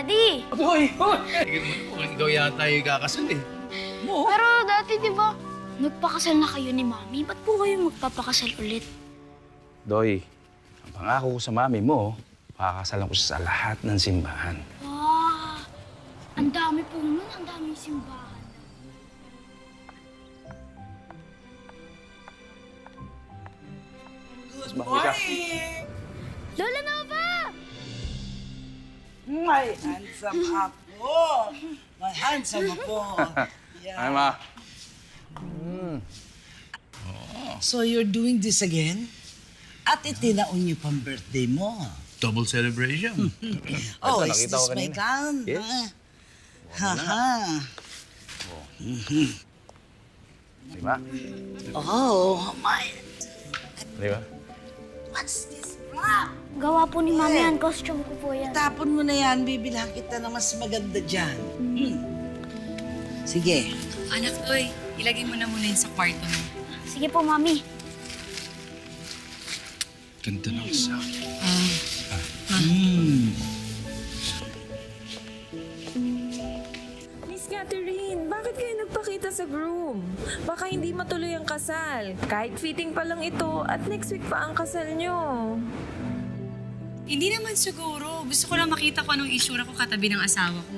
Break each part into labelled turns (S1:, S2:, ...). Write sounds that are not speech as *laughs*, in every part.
S1: Daddy!
S2: Naman, ikaw yata yung kakasal eh. Mo?
S1: Pero dati, di ba, nagpakasal na kayo ni Mami. Ba't po kayo magpapakasal ulit?
S3: Doy, ang pangako ko sa mami mo, pakakasalan ko siya sa lahat ng simbahan.
S1: Ah, ang dami po nun. Ang daming simbahan.
S3: Good morning!
S4: My handsome *laughs* apo. My handsome apo. *laughs* Yeah.
S3: Ay, ma.
S4: So you're doing this again? At itinaon niyo pang birthday mo.
S2: Double celebration.
S4: Oh,
S3: Ito,
S4: is
S3: nakita ko
S4: this my gown?
S3: Yes.
S4: Ha? Ha
S3: Di ba?
S4: Oh, my.
S3: Di ba?
S4: What's this?
S1: Gawa po ni Mami yan. Costume ko po yan.
S4: Tapon mo na yan, bibilhan kita ng mas maganda dyan. Hmm. Sige.
S5: Anak, oy, ilagay mo na muna yun sa kwarto mo.
S1: Sige po, Mami.
S2: Ganda ng isa.
S4: Hmm.
S6: Sa groom? Baka hindi matuloy ang kasal. Kahit fitting pa lang ito at next week pa ang kasal nyo.
S5: Hindi naman siguro. Gusto ko lang makita ko anong issue ko katabi ng asawa ko.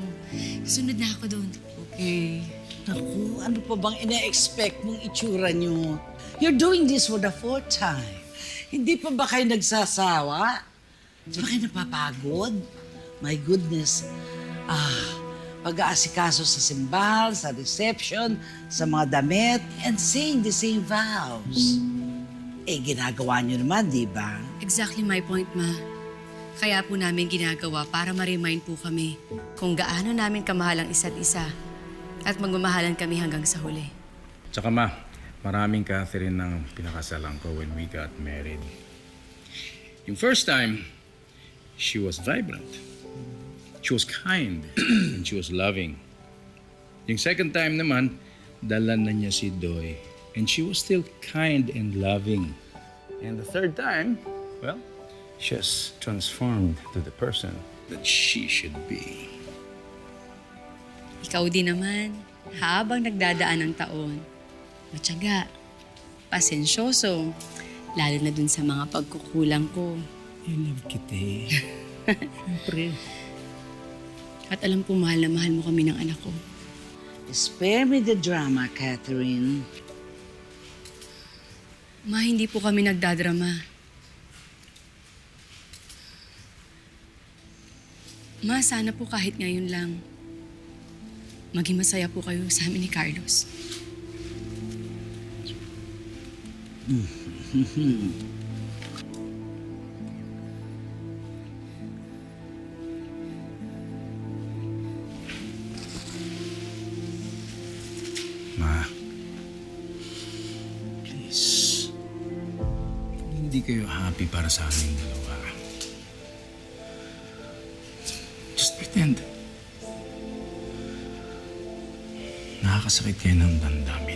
S5: Sunod na ako doon. Okay.
S4: Naku, ano pa bang ina-expect mong itsura niyo? You're doing this for the fourth time. Hindi pa ba kayo nagsasawa? Di ba kayo napapagod? My goodness. Ah, pag-aasikaso sa simbahan, sa reception, sa mga damit, and saying the same vows. Eh, ginagawa niyo naman, di ba?
S5: Exactly my point, ma. Kaya po namin ginagawa para ma-remind po kami kung gaano namin kamahal ang isa't isa at magmamahalan kami hanggang sa huli.
S3: Tsaka ma, maraming Catherine ng pinakasalan ko when we got married. Yung first time, she was vibrant. She was kind. and she was loving. Yung second time naman, dala na niya si Doy. And she was still kind and loving. And the third time, well, she has transformed to the person that she should be.
S5: Ikaw din naman, habang nagdadaan ng taon, matyaga, pasensyoso, lalo na dun sa mga pagkukulang ko.
S4: I love kita *laughs* eh. Siyempre.
S5: At alam ko mahal na mahal mo kami ng anak ko.
S4: Spare me the drama, Catherine.
S5: Ma, hindi po kami nagdadrama. Ma, sana po kahit ngayon lang, maging masaya po kayo sa amin ni Carlos. *laughs*
S3: hindi kayo happy para sa aming dalawa, just pretend. Nakakasakit kayo ng damdamin